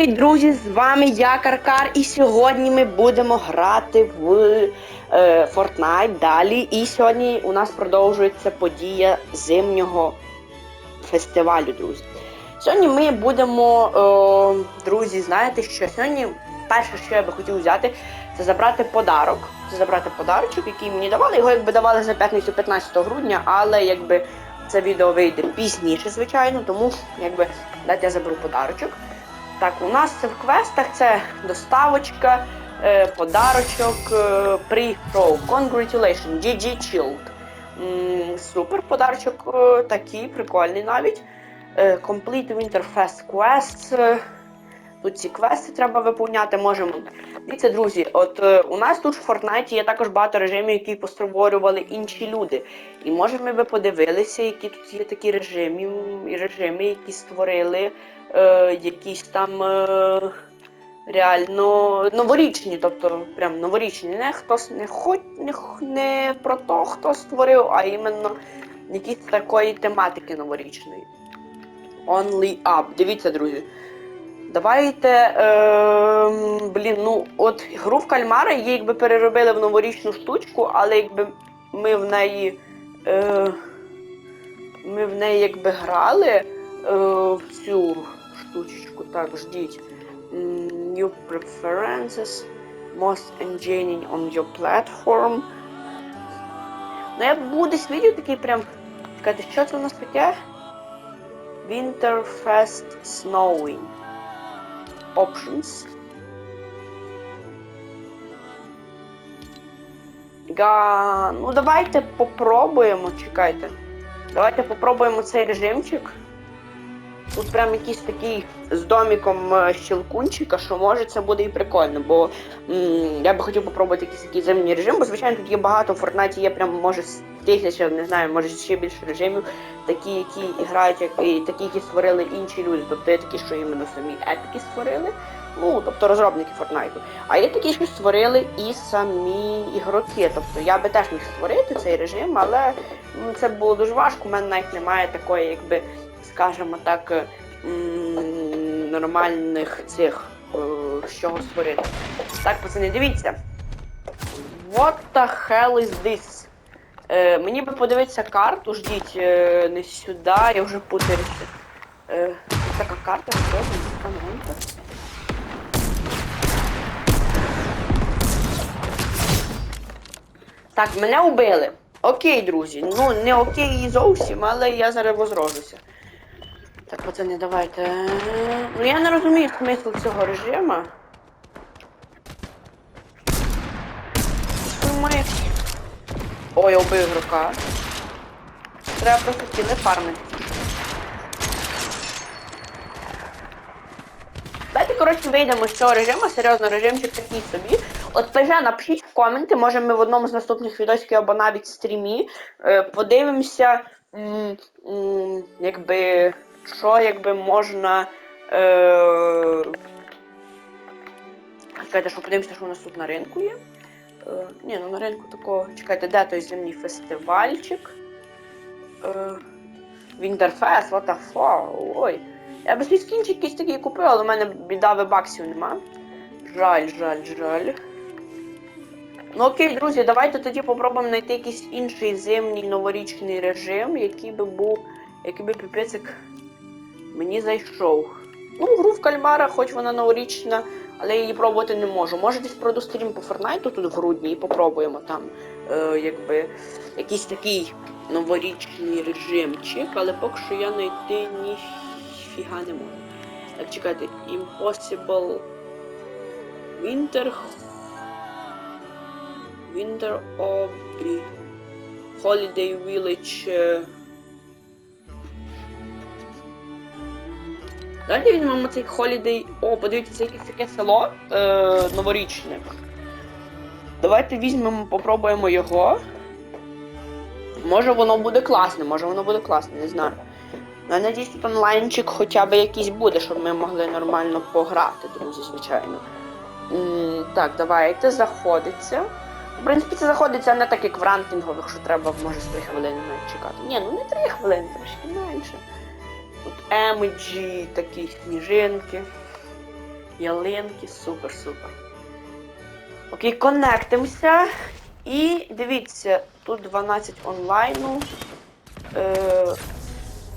привіт, друзі! З вами я Каркар, і сьогодні ми будемо грати в е, Fortnite далі. І сьогодні у нас продовжується подія зимнього фестивалю, друзі. Сьогодні ми будемо, е, друзі, знаєте що? Сьогодні перше, що я би хотів взяти, це забрати подарок. Це забрати подарочок, який мені давали. Його якби давали за п'ятницю 15 грудня, але якби це відео вийде пізніше, звичайно, тому якби дайте я заберу подарочок. Так, у нас це в квестах це доставочка, е, подарочок, е, pre-pro, congratulations, GG Chilled. М, супер подарочок е, такий, прикольний навіть. Complete Winter Fest Quests. е, Тут ці квести треба виповняти, можемо. Дивіться, друзі, от е, у нас тут в Fortnite є також багато режимів, які постворювали інші люди. І може ми би подивилися, які тут є такі режими, і режими, які створили е, якісь там е, реально новорічні, тобто прям новорічні. Не хтось не хоч не, не про то, хто створив, а іменно якісь такої тематики новорічної. Only Up. Дивіться, друзі. Давайте. Е, блін, ну от гру в кальмара її якби переробили в новорічну штучку, але якби ми в неї. Е, ми в неї якби грали е, в цю штучку. Так, ждіть. New preferences. Most engaging on your platform. Ну, я буду десь відео такий прям. Чекайте, що це у нас таке? Winterfest Snowing. Options. Га... Ну давайте попробуємо, чекайте. Давайте попробуємо цей режимчик. Тут прям якийсь такий з доміком е, щелкунчика, що може це буде і прикольно, бо м, я би хотів попробувати якийсь такий зимній режим, бо звичайно тут є багато, в Fortnite є прям може тисяча, не знаю, може ще більше режимів, такі, які грають, як, і такі, які створили інші люди. Тобто є такі, що іменно самі епіки створили, ну тобто розробники Fortnite. А є такі, що створили і самі ігроки. Тобто я би теж міг створити цей режим, але ну, це було дуже важко. У мене навіть немає такої, якби, скажімо так, е, нормальних цих, е, з чого створити. Так, пацани, дивіться. What the hell is this? Е, мені би подивитися карту, ждіть, е, не сюди, я вже путаюся. Е, така карта, що така маленька. Так, мене убили. Окей, друзі. Ну, не окей зовсім, але я зараз возрожуся. Так, пацани, давайте. Ну я не розумію смисл цього режиму. Ми... Ой, убив ігрока. Треба просто кіли фармити. Давайте, коротше, вийдемо з цього режиму, серйозно, режимчик такий собі. От ПЖ напишіть в коменти, може ми в одному з наступних відосиків або навіть стрімі е, подивимося, якби, що якби можна. Е, чекайте, що подивимося, що у нас тут на ринку є. Е, ні, ну на ринку такого. Чекайте, де той зимній фестивальчик? Е, what the fuck? Ой. Я би скінчик якийсь такий купив, але в мене біда вебаксів нема. Жаль, жаль, жаль. Ну окей, друзі, давайте тоді попробуємо знайти якийсь інший зимній новорічний режим, який би був, який би піпецик мені зайшов. Ну, гру в кальмара, хоч вона новорічна, але я її пробувати не можу. Може десь пройду стрім по Фортнайту тут в грудні і попробуємо там е, якби якийсь такий новорічний режимчик, але поки що я знайти ніфіга не можу. Так, чекайте, Impossible Winter Winter Obby Holiday Village. Давайте візьмемо цей Holiday... О, подивіться, це якесь таке село е, новорічне. Давайте візьмемо, попробуємо його. Може воно буде класне, може воно буде класне, не знаю. Я надіюсь, тут онлайнчик хоча б якийсь буде, щоб ми могли нормально пограти, друзі, звичайно. М, так, давайте заходиться. В принципі, це заходиться не так, як в ранкінгових, що треба, може, з 3 хвилини чекати. Ні, ну не 3 хвилини, трошки менше. Тут емеджі, такі сніжинки. ялинки, супер, супер. Окей, коннектимося. І дивіться, тут 12 онлайну. Е,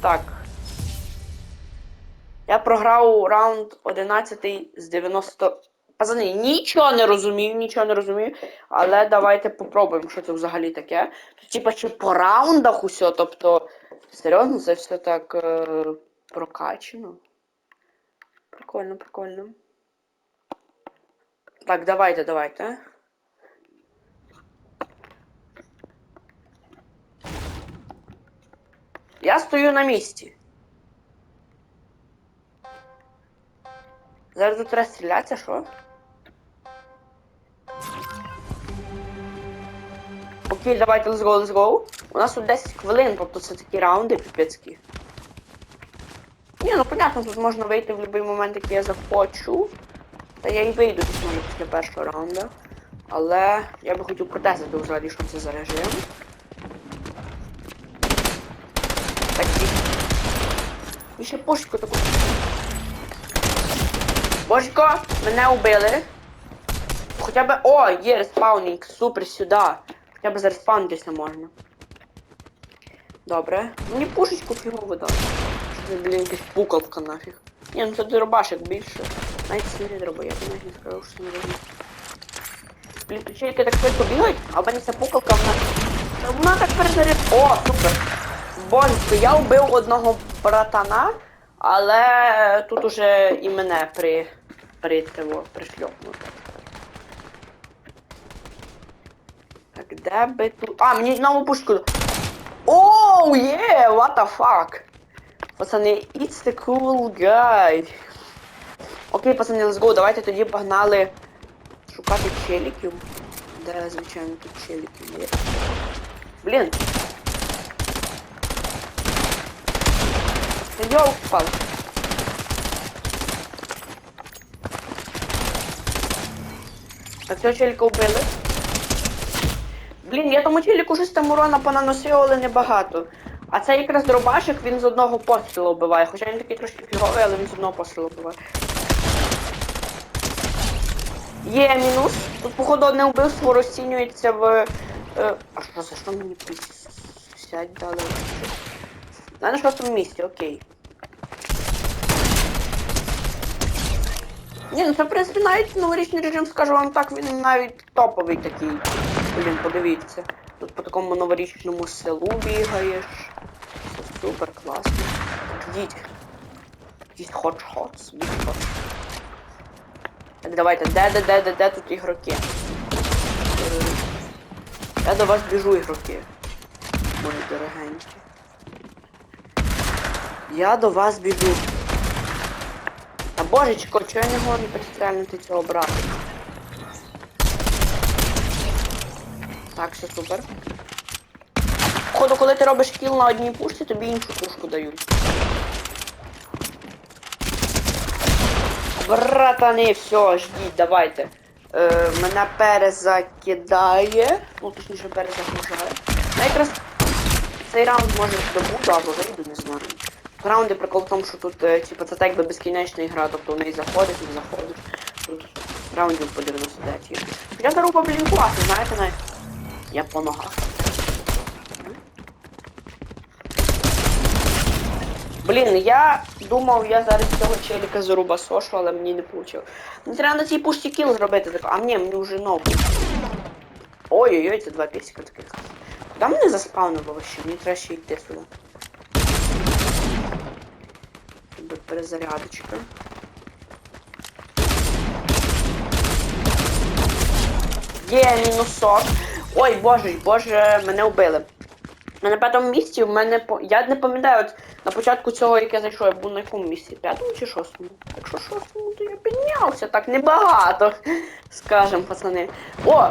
так. Я програв раунд 11 з 90. Пацани, нічого не розумію, нічого не розумію. Але давайте попробуємо, що це взагалі таке. Типа, ще по раундах усе, тобто. Серйозно, це все так е, прокачено. Прикольно, прикольно. Так, давайте, давайте. Я стою на місці. Зараз тут треба стрілятися, що? Окей, давайте let's go, let's go. У нас тут 10 хвилин, тобто це такі раунди піпецькі. Ні, ну понятно, тут можна вийти в будь-який момент, який я захочу. Та я і вийду десь може після першого раунду. Але я би хотів протестити взагалі, що це за режим. І ще пушку таку. Божко, мене убили. Хоча б... О, є респаунінг, супер, сюди. Хоча б зареспаунитися можна. Добре. Мені пушечку фігово дали. Що це, блін, якась пукалка нафіг. Ні, ну це дробашик більше. Навіть це не дробоєб, я навіть не скажу, що це не розумію. Блін, причинки так швидко бігають, а в мене ця пукалка, вона... Та Вона так перезаряд... О, супер! Бонько, я вбив одного братана, але тут уже і мене при... при цього пришльопнуто. Так, де би тут... А, мені нову пушку. Оу, є, what the fuck. Пацани, it's the cool guy. Окей, пацани, let's go, давайте тоді погнали шукати челіків. Де, звичайно, тут челіки є. Блін. Йоу, впав. Так цього челіка вбили. Блін, я тому челіку щось там урона понаносив, але небагато. А це якраз дробашик, він з одного пострілу вбиває. Хоча він такий трошки фіговий, але він з одного пострілу вбиває. Є мінус. Тут, походу, одне вбивство розцінюється в. Е, а що за що мені сядь дали? На на шостому місці, окей. Ні, ну це в принципі навіть новорічний режим, скажу вам так, він навіть топовий такий. Блін, подивіться. Тут по такому новорічному селу бігаєш. Це супер класно. Так, Йдіть. Якийсь хоч-хоц, бік хоч. Так, давайте, де, де, де, де, де тут ігроки? Я до вас біжу, ігроки. Мої дорогенькі. Я до вас біжу. А божечко, чого я не можу підстрельнути цього брата? Так, все супер. Походу, коли ти робиш кіл на одній пушці, тобі іншу пушку дають. Братани, все, ждіть, давайте. Е, мене перезакидає. Ну, точніше, перезагружає. Ну, якраз цей раунд може добуду або вийду, не знаю. Раунди прикол в тому, що тут, е, типу, це так би безкінечна гра, тобто в неї заходиш, не заходиш. Тут раундів по 99 є. Я дару по блін класно, знаєте, навіть. Я по ногах. Блін, я думав, я зараз цього челіка заруба сошу, але мені не вийшло. Мені треба на цій пушці кіл зробити, так, а ні, мені вже нову. Ой-ой-ой, це два пісика таких. Куди мене заспавнило вообще? Мені треба ще йти сюди. Тут перезарядочка. Є мінусок. Ой, боже, боже, мене вбили. На п'ятому місці, в мене по. Я не пам'ятаю, от на початку цього, як я зайшов, я був на якому місці? П'ятому чи шостому? Якщо шостому, то я піднявся, так небагато. Скажем, пацани. О!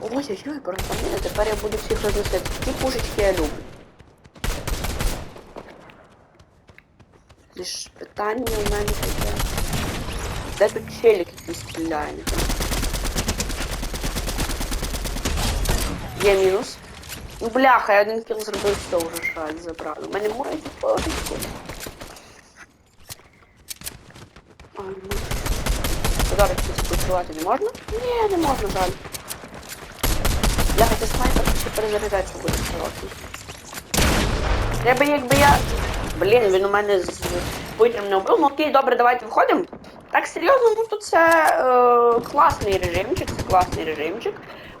Ой-ой-ой, пацани, тепер я буду всіх розносити. Ті пушечки я люблю. Лиш питання у мене таке. Де тут челік якийсь стріляє? не знаю. Є мінус. Ну бляха, я один кіл зробив, все вже шаль забрали. Мене моють фоточку. Ну. зараз щось працювати не можна? Ні, не можна далі. Бляха, це снайпер ще перезаряджатися буде широкий. Треба якби я. Блін, він у мене з повітрям не вбив. Ну окей, добре, давайте виходимо. Так серйозно, ну то це е, класний режимчик, це класний режимчик.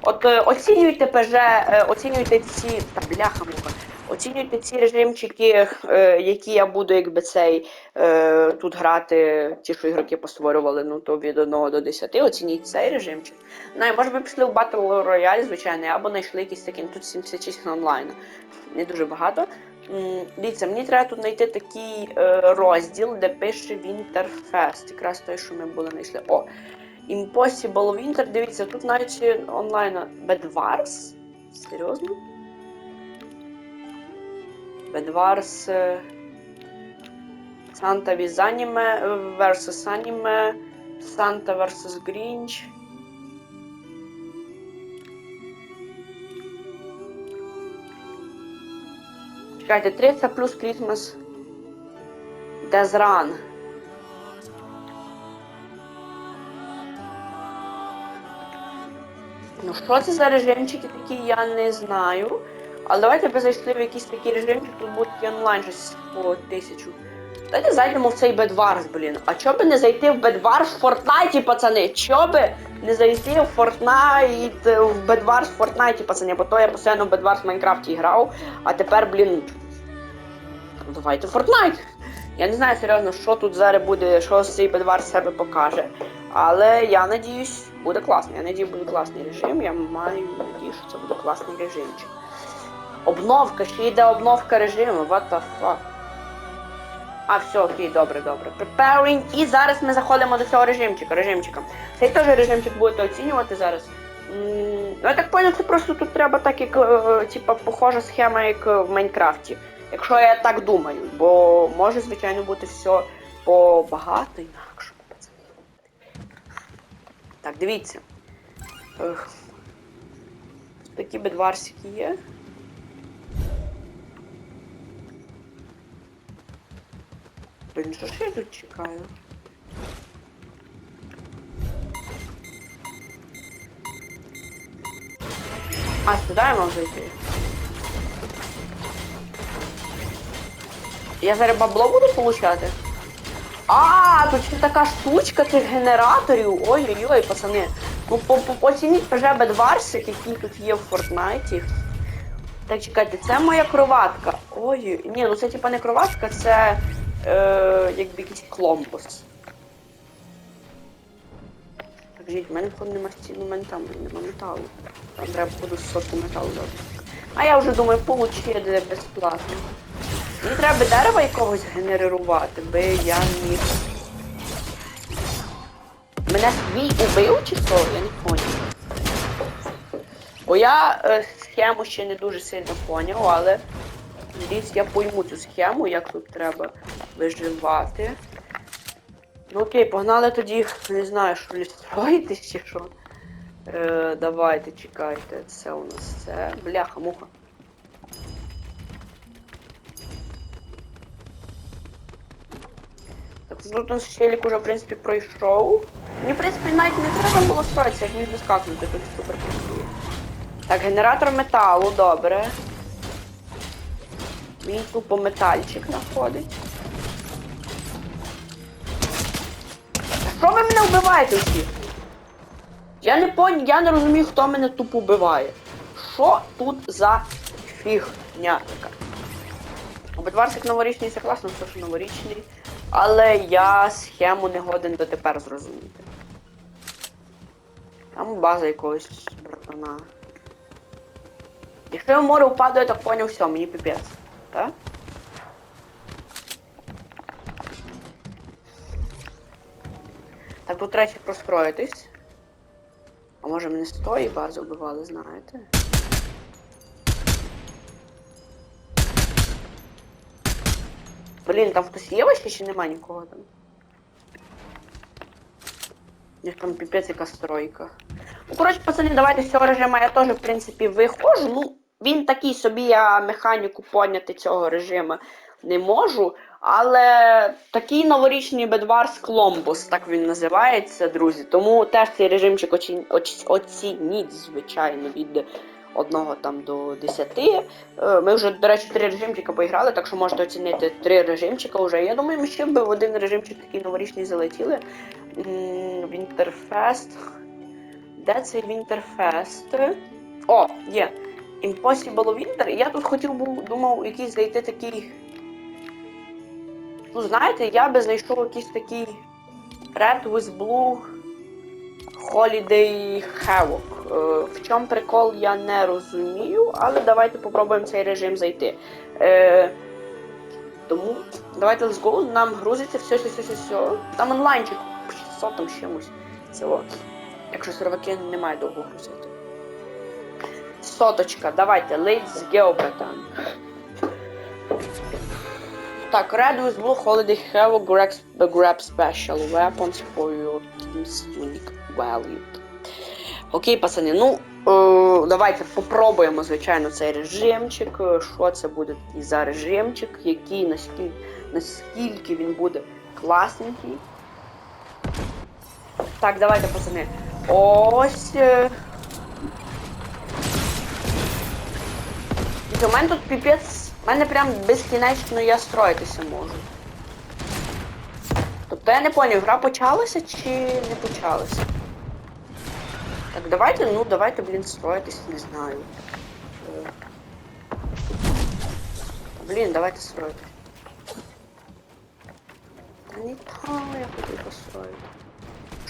От е, оцінюйте ПЖ, е, оцінюйте ці. Та бляха муха. Оцінюйте ці режимчики, е, які я буду, якби цей тут грати, ті, що ігроки постворювали, ну то від 1 до 10. Оцініть цей режимчик. Знаю, може ви пішли в Battle Royale, звичайно, або знайшли якісь такі, ну, тут 76 онлайн. Не дуже багато. Дивіться, мені треба тут знайти такий розділ, де пише Winterfest. Якраз той, що ми були знайшли. О! Impossible Winter. Дивіться, тут навіть онлайн Bedwars. Серйозно? Bedwars. е, Santa with Anime е, versus Anime. Santa versus Grinch. Чекайте, 30 плюс Christmas Death Ну, що це за режимчики такі, я не знаю. Але давайте би зайшли в якийсь такий режимчик, тут буде онлайн щось по тисячу. Давайте зайдемо в цей Бедварс, блін. А чо би не зайти в Бедварс в Фортнайті, пацани? Чо би не зайти в Фортнайт, в Бедварс в Фортнайті, пацани? Бо то я постійно в Бедварс в Майнкрафті грав, а тепер, блін. ну, Давайте в Фортнайт. Я не знаю серйозно, що тут зараз буде, що цей Бедварс себе покаже. Але я надіюсь, буде класно. Я надію, буде класний режим. Я маю надію, що це буде класний режимчик. Обновка, ще йде обновка режиму, what the fuck. А, все, окей, добре, добре. Preparing. І зараз ми заходимо до цього режимчика. режимчика. Цей теж режимчик будете оцінювати зараз. Ну, я так понял, це просто тут треба так, як е, типа похожа схема, як в Майнкрафті. Якщо я так думаю, бо може, звичайно, бути все побагато інакше. Так, дивіться. Ех. Такі бедварсики є. Блін, що ж я тут чекаю? А, сюди я можу йти. Я зараз бабло буду получати? А, тут ще така штучка цих генераторів. Ой-ой-ой, пацани. Ну, оцініть вже бедварсик, який тут є в Фортнайті. Так, чекайте, це моя кроватка. Ой, ні, ну це типа не кроватка, це е, якби якийсь кломбус. Так, жіть, в мене входу нема стіну, у мене там нема металу. Там треба буду сотку металу дати. А я вже думаю, получити безплатно. Мені треба дерева якогось генерувати, би я міг. Мене свій убив чи що? Я не поняв. Бо я е, схему ще не дуже сильно поняв, але надіюсь, я пойму цю схему, як тут треба виживати. Ну окей, погнали тоді, не знаю, що ли строїтись чи що. Е, давайте, чекайте, це у нас це. Бляха, муха. Тут у нас щелік уже, в принципі, пройшов. Мені, в принципі, навіть не треба було строїтися, як міг вискакнути, тут супер працює. Так, генератор металу, добре. Мій тупо метальчик знаходить. Що ви мене вбиваєте всі? Я не пон... я не розумію, хто мене тупо вбиває. Що тут за фігня така? Обидварсик новорічний це класно, все що новорічний. Але я схему не годен дотепер зрозуміти. Там база якогось братана. Якщо я в море впаду, я так поняв, все, мені піпець. Так? Так, тут треба ще простроїтись. А може мене з тої бази вбивали, знаєте? Блін, там хтось є вообще чи нема нікого там? Них там піпець яка стройка. Ну, коротше, пацани, давайте з цього режиму я теж, в принципі, виходжу. Ну, він такий собі, я механіку поняти цього режиму не можу. Але такий новорічний Bedwars Columbus, так він називається, друзі. Тому теж цей режимчик оці- оці- оцініть, звичайно, від 1 там до 10. Е, Ми вже, до речі, три режимчика поіграли, так що можете оцінити три режимчика вже. Я думаю, ми ще б в один режимчик такий новорічний залетіли. Winterfest. Де цей Winterfest? О, є. Impossible Winter. Я тут хотів був, думав, якийсь знайти такий. Ну, знаєте, я би знайшов якийсь такий Red with Blue Holiday Havoc. Е, в чому прикол, я не розумію, але давайте попробуємо цей режим зайти. Е, тому давайте let's go. Нам грузиться все, все, все, все, все. Там онлайнчик 600 там чимось. Цього. Якщо серваки немає довго грузити. Соточка, давайте, let's go, братан. Так, Red with Blue Holiday grab, grab Special Weapons for your team's unique value. Окей, пацани, ну е, давайте попробуємо, звичайно, цей режимчик. Е, Що це буде такий за режимчик, який наскільки, наскільки він буде класненький. Так, давайте, пацани. Ось. е, У мене тут піпець. У мене прям безкінечно я строїтися можу. Тобто я не поняв, гра почалася чи не почалася? Так, давайте, ну давайте, блін, строїтись, не знаю. Блін, давайте строїтись. Та не там я хотів построїти.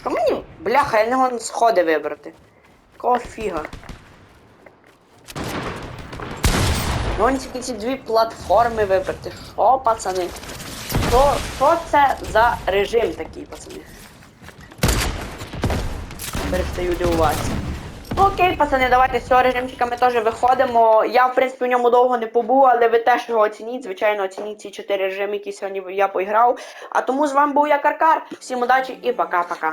Що мені? Бляха, я не можу сходи вибрати. Кого фіга? Ну, он тільки ці дві платформи вибрати. Що, пацани? Що, що це за режим такий, пацани? Перестаю дивуватися. Ну, Окей, пацани, давайте з цього режимчика ми теж виходимо. Я, в принципі, в ньому довго не побув, але ви теж його оцініть. Звичайно, оцініть ці чотири режими, які сьогодні я поіграв. А тому з вами був я Каркар. Всім удачі і пока-пока.